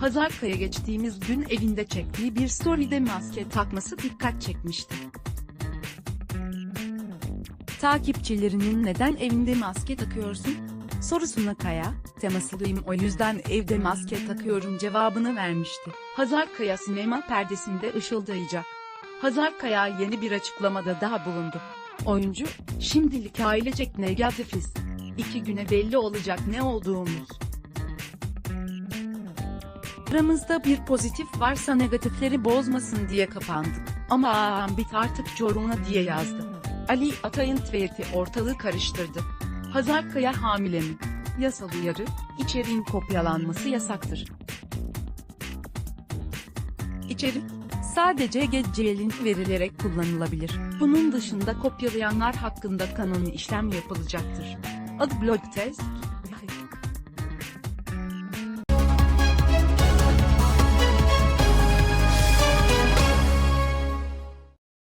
Hazarkaya geçtiğimiz gün evinde çektiği bir story'de maske takması dikkat çekmişti. Takipçilerinin neden evinde maske takıyorsun? sorusuna Kaya, temaslıyım o yüzden evde maske takıyorum cevabını vermişti. Hazarkaya sinema perdesinde ışıldayacak. Hazarkaya yeni bir açıklamada daha bulundu. Oyuncu, şimdilik ailecek negatifiz. İki güne belli olacak ne olduğumuz. Aramızda bir pozitif varsa negatifleri bozmasın diye kapandık. Ama ambit artık çoruna diye yazdı. Ali Atay'ın tweet'i ortalığı karıştırdı. Hazarkaya hamile mi? Yasal uyarı, içeriğin kopyalanması yasaktır. İçerik, sadece GCL'in verilerek kullanılabilir. Bunun dışında kopyalayanlar hakkında kanuni işlem yapılacaktır. Adblock Test,